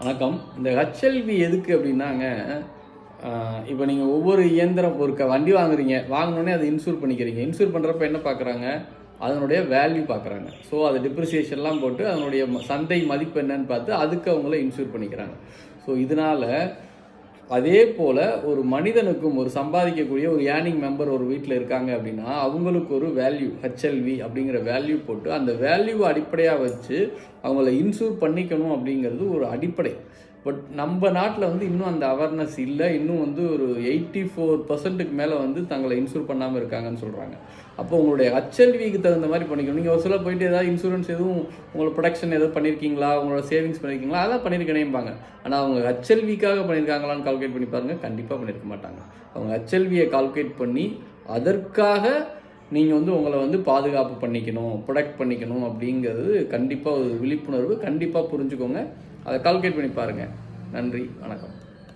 வணக்கம். இந்த ஹெச்எல்வி எதுக்கு அப்படின்னாங்க இப்போ நீங்கள் ஒவ்வொரு இயந்திரம் ஒரு க வண்டி வாங்குறீங்க வாங்கினோடனே அதை இன்சூர் பண்ணிக்கிறீங்க. இன்சூர் பண்ணுறப்ப என்ன பார்க்குறாங்க அதனுடைய வேல்யூ பார்க்குறாங்க ஸோ அது டிப்ரிசியேஷன்லாம் போட்டு அதனுடைய சந்தை மதிப்பு என்னன்னு பார்த்து அதுக்கு அவங்கள இன்சூர் பண்ணிக்கிறாங்க. ஸோ இதனால் அதே போல் ஒரு மனிதனுக்கும் ஒரு சம்பாதிக்கக்கூடிய ஒரு ஏர்னிங் மெம்பர் ஒரு வீட்டில் இருக்காங்க அப்படின்னா அவங்களுக்கு ஒரு வேல்யூ ஹெச்எல்வி அப்படிங்கிற வேல்யூ போட்டு அந்த வேல்யூவை அடிப்படையாக வச்சு அவங்கள இன்சூர் பண்ணிக்கணும் அப்படிங்கிறது ஒரு அடிப்படை. பட் நம்ம நாட்டில் வந்து இன்னும் அந்த அவேர்னஸ் இல்லை. இன்னும் வந்து ஒரு எயிட்டி ஃபோர் பர்சன்ட்டுக்கு மேலே வந்து தங்களை இன்சூர் பண்ணாமல் இருக்காங்கன்னு சொல்கிறாங்க அப்போ உங்களுடைய ஹெச்எல்விக்கு தகுந்த மாதிரி பண்ணிக்கணும். நீங்கள் ஒரு சில போயிட்டு ஏதாவது இன்சூரன்ஸ் எதுவும் உங்களோட ப்ரொடக்ஷன் எதுவும் பண்ணியிருக்கீங்களா உங்களோட சேவிங்ஸ் பண்ணியிருக்கீங்களா அதான் பண்ணியிருக்கேனேம்பாங்க ஆனால் அவங்க ஹெச்எல்விக்காக பண்ணியிருக்காங்களான்னு கால்குலேட் பண்ணி பாருங்கள் கண்டிப்பாக பண்ணியிருக்க மாட்டாங்க. அவங்க ஹெச்எல்வியை கால்குலேட் பண்ணி அதற்காக நீங்கள் வந்து உங்களை வந்து பாதுகாப்பு பண்ணிக்கணும் ப்ரொடெக்ட் பண்ணிக்கணும் அப்படிங்கிறது கண்டிப்பாக ஒரு விழிப்புணர்வு. கண்டிப்பாக புரிஞ்சுக்கோங்க. அதை கால்குலேட் பண்ணி பாருங்கள் நன்றி. வணக்கம்.